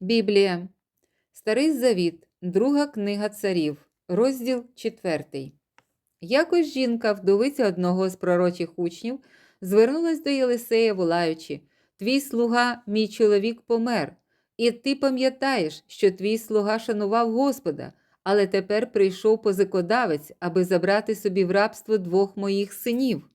Біблія. Старий Завіт, друга книга царів, розділ 4. Якось жінка, вдовиця одного з пророчих учнів, звернулась до Єлисея, волаючи: Твій слуга, мій чоловік, помер, і ти пам'ятаєш, що твій слуга шанував Господа, але тепер прийшов позикодавець, аби забрати собі в рабство двох моїх синів.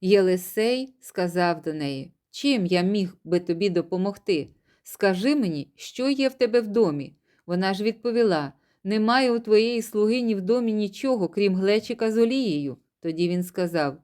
Єлисей сказав до неї: Чим я міг би тобі допомогти? Скажи мені, що є в тебе в домі. Вона ж відповіла: Немає у твоєї слугині в домі нічого, крім глечика з олією. Тоді він сказав: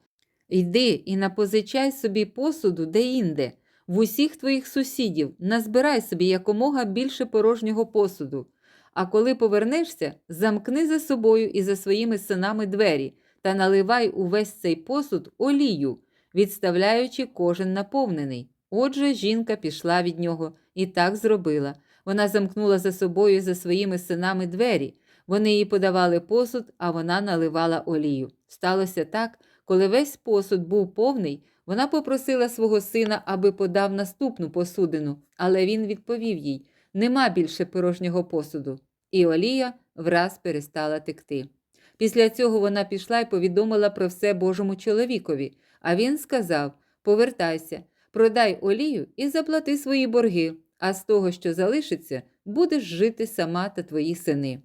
Йди і напозичай собі посуду де-інде, в усіх твоїх сусідів, назбирай собі якомога більше порожнього посуду. А коли повернешся, замкни за собою і за своїми синами двері та наливай увесь цей посуд олію, відставляючи кожен наповнений. Отже, жінка пішла від нього і так зробила. Вона замкнула за собою і за своїми синами двері. Вони їй подавали посуд, а вона наливала олію. Сталося так, коли весь посуд був повний, вона попросила свого сина, аби подав наступну посудину, але він відповів їй: Нема більше порожнього посуду. І олія враз перестала текти. Після цього вона пішла і повідомила про все Божому чоловікові, а він сказав: Повертайся, продай олію і заплати свої борги, а з того, що залишиться, будеш жити сама та твої сини.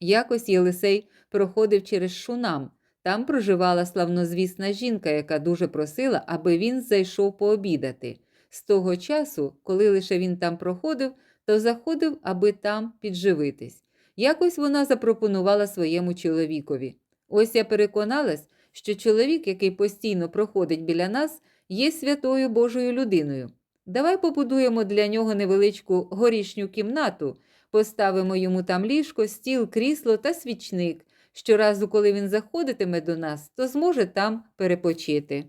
Якось Єлисей проходив через шунам. Там проживала славнозвісна жінка, яка дуже просила, аби він зайшов пообідати. З того часу, коли лише він там проходив, то заходив, аби там підживитись. Якось вона запропонувала своєму чоловікові. Ось я переконалась, що чоловік, який постійно проходить біля нас, є святою Божою людиною. Давай побудуємо для нього невеличку горішню кімнату, поставимо йому там ліжко, стіл, крісло та свічник. Щоразу, коли він заходитиме до нас, то зможе там перепочити.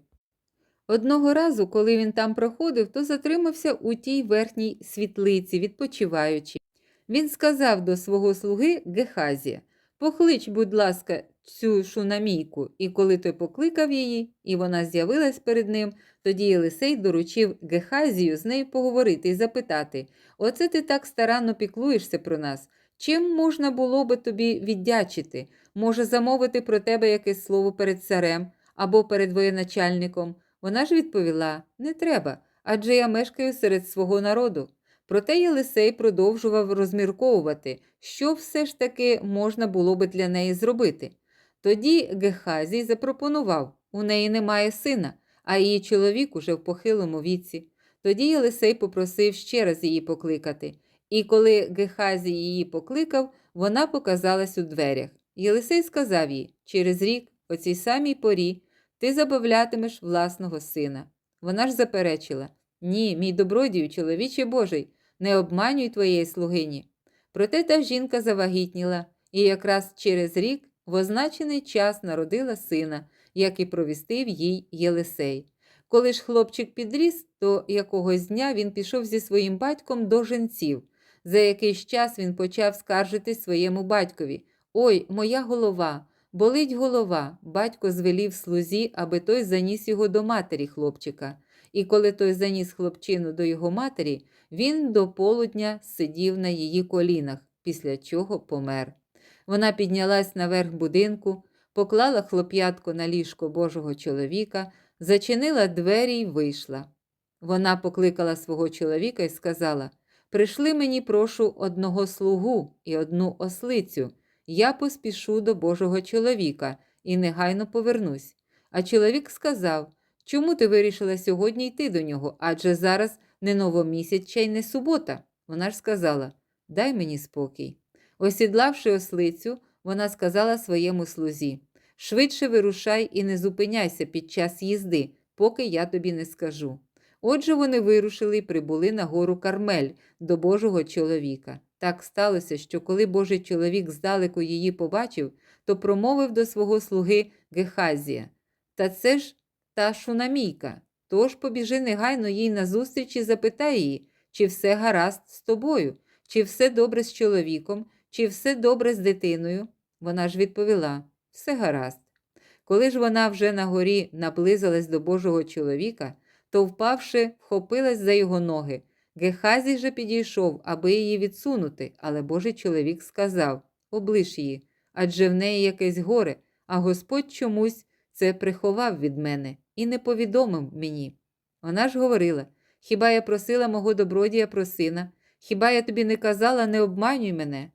Одного разу, коли він там проходив, то затримався у тій верхній світлиці, відпочиваючи. Він сказав до свого слуги Гехазія Поклич, будь ласка, цю шунамійку, і коли той покликав її, і вона з'явилась перед ним, тоді Єлисей доручив Гехазію з нею поговорити і запитати Оце ти так старанно піклуєшся про нас. Чим можна було би тобі віддячити? Може, замовити про тебе якесь слово перед царем або перед воєначальником? Вона ж відповіла не треба, адже я мешкаю серед свого народу. Проте Єлисей продовжував розмірковувати, що все ж таки можна було би для неї зробити. Тоді Гехазій запропонував у неї немає сина, а її чоловік уже в похилому віці. Тоді Єлисей попросив ще раз її покликати, і коли Гехазій її покликав, вона показалась у дверях. Єлисей сказав їй через рік, о цій самій порі, ти забавлятимеш власного сина. Вона ж заперечила Ні, мій добродію, чоловіче Божий, не обманюй твоєї слугині. Проте та жінка завагітніла, і якраз через рік в означений час народила сина, як і провістив їй Єлисей. Коли ж хлопчик підріс, то якогось дня він пішов зі своїм батьком до женців. За якийсь час він почав скаржитись своєму батькові Ой, моя голова, болить голова. Батько звелів слузі, аби той заніс його до матері хлопчика. І коли той заніс хлопчину до його матері, він до полудня сидів на її колінах, після чого помер. Вона піднялась наверх будинку, поклала хлоп'ятко на ліжко Божого чоловіка, зачинила двері й вийшла. Вона покликала свого чоловіка і сказала Прийшли мені, прошу, одного слугу і одну ослицю. Я поспішу до Божого чоловіка і негайно повернусь. А чоловік сказав Чому ти вирішила сьогодні йти до нього? Адже зараз не новомісяча й не субота. Вона ж сказала Дай мені спокій. Осідлавши ослицю, вона сказала своєму слузі Швидше вирушай і не зупиняйся під час їзди, поки я тобі не скажу. Отже, вони вирушили і прибули на гору Кармель до Божого чоловіка. Так сталося, що коли Божий чоловік здалеку її побачив, то промовив до свого слуги Гехазія Та це ж та шунамійка. Тож побіжи негайно їй назустріч і запитай її, чи все гаразд з тобою, чи все добре з чоловіком, чи все добре з дитиною. Вона ж відповіла все гаразд. Коли ж вона вже на горі наблизилась до Божого чоловіка, то, впавши, вхопилась за його ноги. Гехазій же підійшов, аби її відсунути, але Божий чоловік сказав облиш її, адже в неї якесь горе, а Господь чомусь це приховав від мене і не повідомив мені. Вона ж говорила Хіба я просила мого добродія про сина? Хіба я тобі не казала, не обманюй мене?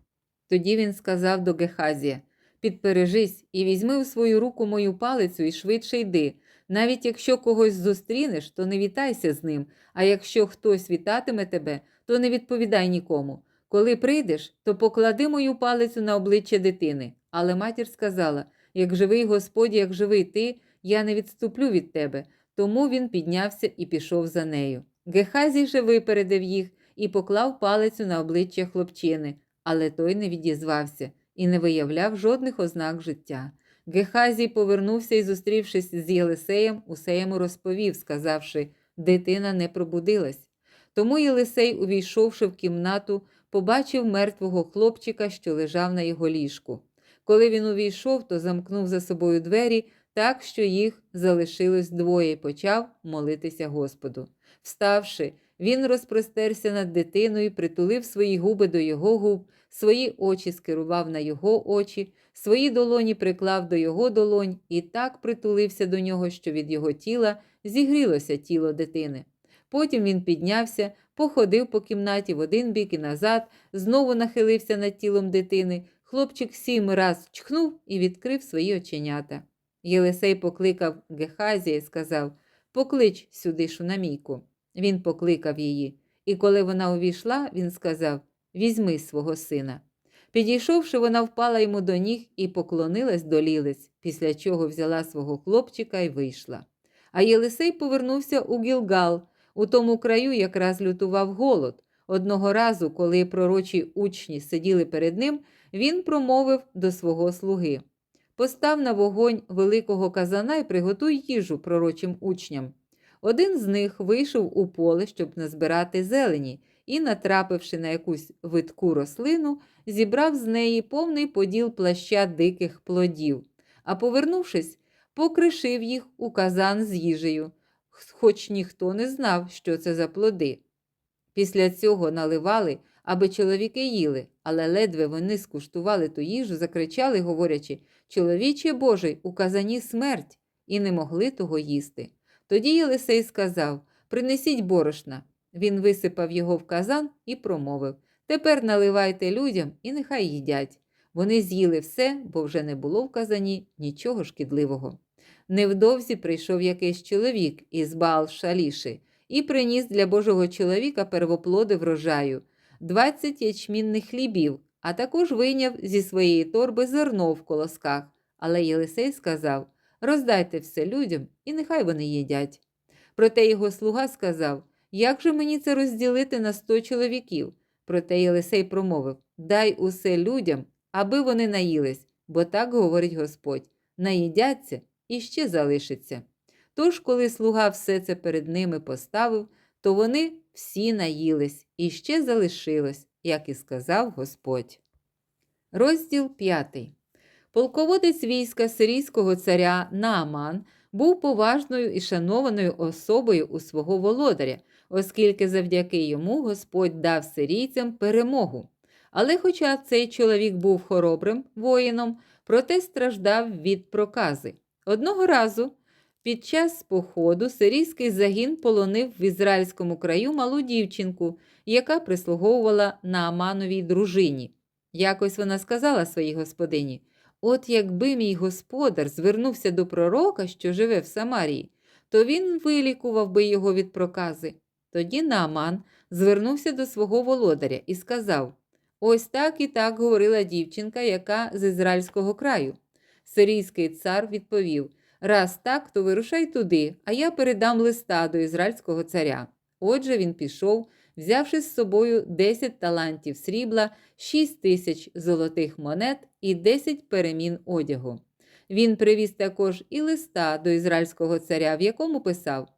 Тоді він сказав до Гехазія Підпережись і візьми в свою руку мою палицю і швидше йди. Навіть якщо когось зустрінеш, то не вітайся з ним, а якщо хтось вітатиме тебе, то не відповідай нікому. Коли прийдеш, то поклади мою палицю на обличчя дитини. Але матір сказала: як живий Господь, як живий ти, я не відступлю від тебе. Тому він піднявся і пішов за нею. Гехазій же випередив їх і поклав палицю на обличчя хлопчини, але той не відізвався і не виявляв жодних ознак життя. Гехазій повернувся і, зустрівшись з Єлисеєм, усе йому розповів, сказавши дитина не пробудилась. Тому Єлисей, увійшовши в кімнату, побачив мертвого хлопчика, що лежав на його ліжку. Коли він увійшов, то замкнув за собою двері так, що їх залишилось двоє, і почав молитися Господу. Вставши, він розпростерся над дитиною, притулив свої губи до його губ, свої очі скерував на його очі, свої долоні приклав до його долонь і так притулився до нього, що від його тіла зігрілося тіло дитини. Потім він піднявся, походив по кімнаті в один бік і назад, знову нахилився над тілом дитини. Хлопчик сім раз чхнув і відкрив свої оченята. Єлисей покликав Гехазія і сказав Поклич сюди шунамійку. Він покликав її, і коли вона увійшла, він сказав Візьми свого сина. Підійшовши, вона впала йому до ніг і поклонилась до лілиць, після чого взяла свого хлопчика і вийшла. А Єлисей повернувся у Гілгал. У тому краю якраз лютував голод. Одного разу, коли пророчі учні сиділи перед ним, він промовив до свого слуги Постав на вогонь великого казана і приготуй їжу пророчим учням. Один з них вийшов у поле, щоб назбирати зелені, і, натрапивши на якусь видку рослину, зібрав з неї повний поділ плаща диких плодів, а повернувшись, покришив їх у казан з їжею, хоч ніхто не знав, що це за плоди. Після цього наливали, аби чоловіки їли, але ледве вони скуштували ту їжу, закричали, говорячи Чоловіче Божий, у казані смерть, і не могли того їсти. Тоді Єлисей сказав Принесіть борошна. Він висипав його в казан і промовив Тепер наливайте людям і нехай їдять. Вони з'їли все, бо вже не було в казані нічого шкідливого. Невдовзі прийшов якийсь чоловік із Баал Шаліши і приніс для Божого чоловіка первоплоди врожаю, 20 ячмінних хлібів, а також вийняв зі своєї торби зерно в колосках. Але Єлисей сказав Роздайте все людям, і нехай вони їдять. Проте його слуга сказав Як же мені це розділити на сто чоловіків? Проте Єлисей промовив Дай усе людям, аби вони наїлись, бо так говорить Господь наїдяться і ще залишиться. Тож, коли слуга все це перед ними поставив, то вони всі наїлись і ще залишилось, як і сказав Господь. Розділ 5. Полководець війська сирійського царя Нааман був поважною і шанованою особою у свого володаря, оскільки завдяки йому Господь дав сирійцям перемогу. Але, хоча цей чоловік був хоробрим воїном, проте страждав від прокази. Одного разу під час походу сирійський загін полонив в ізраїльському краю малу дівчинку, яка прислуговувала Наамановій дружині. Якось вона сказала своїй господині: От якби мій господар звернувся до пророка, що живе в Самарії, то він вилікував би його від прокази. Тоді Нааман звернувся до свого володаря і сказав: Ось так і так говорила дівчинка, яка з ізраїльського краю. Сирійський цар відповів: Раз так, то вирушай туди, а я передам листа до ізраїльського царя. Отже, він пішов, взявши з собою 10 талантів срібла, 6 тисяч золотих монет і 10 перемін одягу. Він привіз також і листа до ізраїльського царя, в якому писав: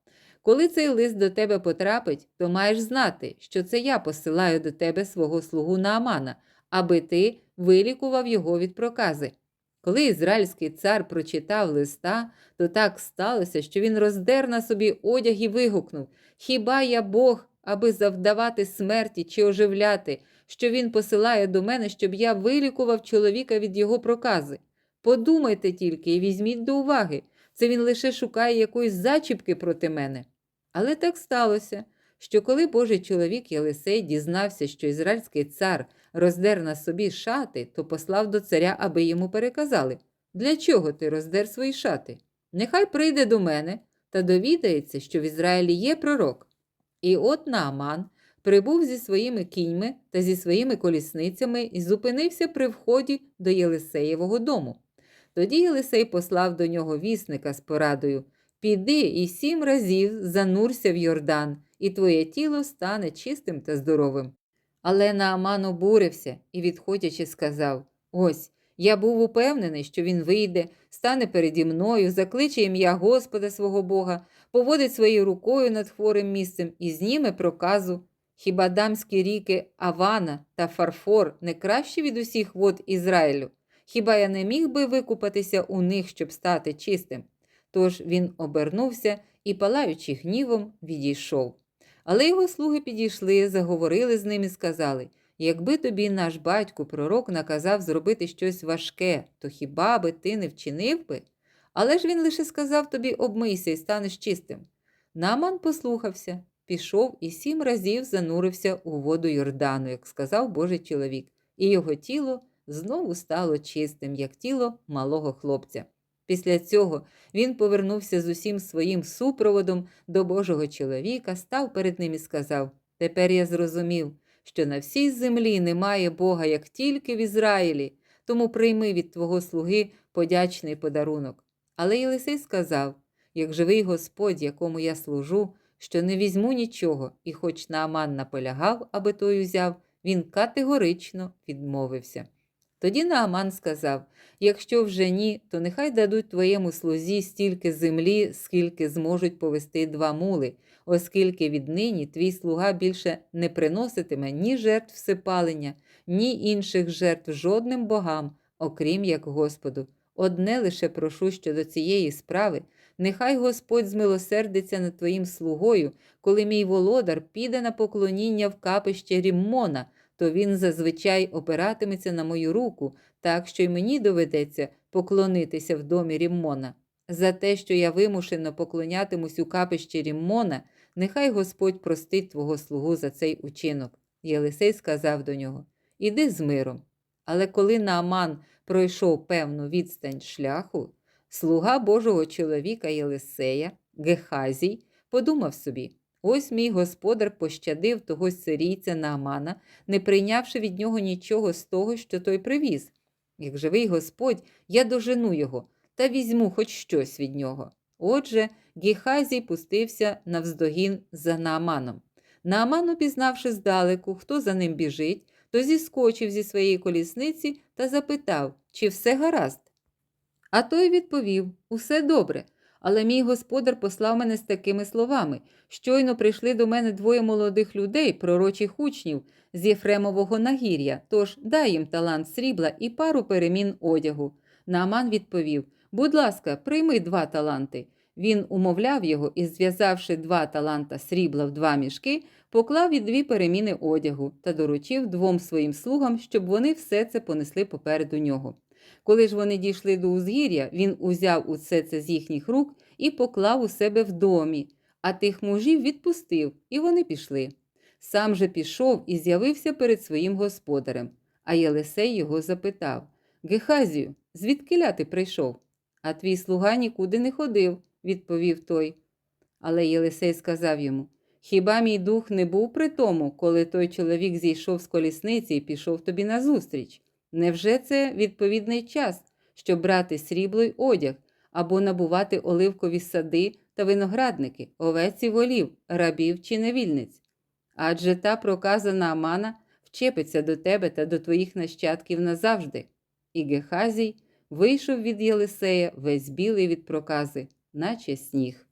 Коли цей лист до тебе потрапить, то маєш знати, що це я посилаю до тебе свого слугу Наамана, аби ти вилікував його від прокази. Коли ізраїльський цар прочитав листа, то так сталося, що він роздер на собі одяг і вигукнув Хіба я Бог, аби завдавати смерті чи оживляти, що він посилає до мене, щоб я вилікував чоловіка від його прокази. Подумайте тільки і візьміть до уваги, це він лише шукає якоїсь зачіпки проти мене. Але так сталося, що коли Божий чоловік Єлисей дізнався, що ізраїльський цар роздер на собі шати, то послав до царя, аби йому переказали Для чого ти роздер свої шати? Нехай прийде до мене та довідається, що в Ізраїлі є пророк. І от Нааман прибув зі своїми кіньми та зі своїми колісницями і зупинився при вході до Єлисеєвого дому. Тоді Єлисей послав до нього вісника з порадою Піди і сім разів занурся в Йордан, і твоє тіло стане чистим та здоровим. Але Нааман обурився і, відходячи, сказав: Ось, я був упевнений, що він вийде, стане переді мною, закличе ім'я Господа свого Бога, поводить своєю рукою над хворим місцем і зніме проказу. Хіба дамські ріки Авана та Фарфор не кращі від усіх вод Ізраїлю? Хіба я не міг би викупатися у них, щоб стати чистим? Тож він обернувся і, палаючи гнівом, відійшов. Але його слуги підійшли, заговорили з ним і сказали якби тобі наш батько пророк наказав зробити щось важке, то хіба би ти не вчинив би? Але ж він лише сказав тобі обмийся і станеш чистим. Наман послухався, пішов і сім разів занурився у воду Йордану, як сказав Божий чоловік, і його тіло знову стало чистим, як тіло малого хлопця. Після цього він повернувся з усім своїм супроводом до Божого чоловіка, став перед ним і сказав: Тепер я зрозумів, що на всій землі немає Бога, як тільки в Ізраїлі, тому прийми від твого слуги подячний подарунок. Але Єлисей сказав: як живий Господь, якому я служу, що не візьму нічого, і хоч Нааман наполягав, аби той узяв, він категорично відмовився. Тоді Нааман сказав: якщо вже ні, то нехай дадуть твоєму слузі стільки землі, скільки зможуть повести два мули, оскільки віднині твій слуга більше не приноситиме ні жертв всепалення, ні інших жертв жодним богам, окрім як Господу. Одне лише прошу щодо цієї справи, нехай Господь змилосердиться над твоїм слугою, коли мій володар піде на поклоніння в капище Ріммона, то він зазвичай опиратиметься на мою руку, так що й мені доведеться поклонитися в домі Ріммона. За те, що я вимушено поклонятимусь у капищі Ріммона, нехай Господь простить твого слугу за цей учинок. Єлисей сказав до нього Іди з миром. Але коли Нааман пройшов певну відстань шляху, слуга Божого чоловіка Єлисея, Гехазій, подумав собі: ось мій господар пощадив того сирійця Наамана, не прийнявши від нього нічого з того, що той привіз. Як живий Господь, я дожену його та візьму хоч щось від нього. Отже, Гіхазій пустився навздогін за Нааманом. Нааман, упізнавши здалеку, хто за ним біжить, то зіскочив зі своєї колісниці та запитав, чи все гаразд. А той відповів Усе добре. Але мій господар послав мене з такими словами щойно прийшли до мене двоє молодих людей, пророчих учнів з Єфремового нагір'я, тож дай їм талант срібла і пару перемін одягу. Нааман відповів Будь ласка, прийми два таланти. Він умовляв його і, зв'язавши два таланта срібла в два мішки, поклав і дві переміни одягу та доручив двом своїм слугам, щоб вони все це понесли попереду нього. Коли ж вони дійшли до узгір'я, він узяв усе це з їхніх рук і поклав у себе в домі, а тих мужів відпустив, і вони пішли. Сам же пішов і з'явився перед своїм господарем, а Єлисей його запитав Гехазію, звідки ти прийшов? А твій слуга нікуди не ходив, відповів той. Але Єлисей сказав йому Хіба мій дух не був при тому, коли той чоловік зійшов з колісниці і пішов тобі назустріч? Невже це відповідний час, щоб брати срібло й одяг або набувати оливкові сади та виноградники, овець і волів, рабів чи невільниць? Адже та проказана Амана вчепиться до тебе та до твоїх нащадків назавжди. І Гехазій вийшов від Єлисея весь білий від прокази, наче сніг.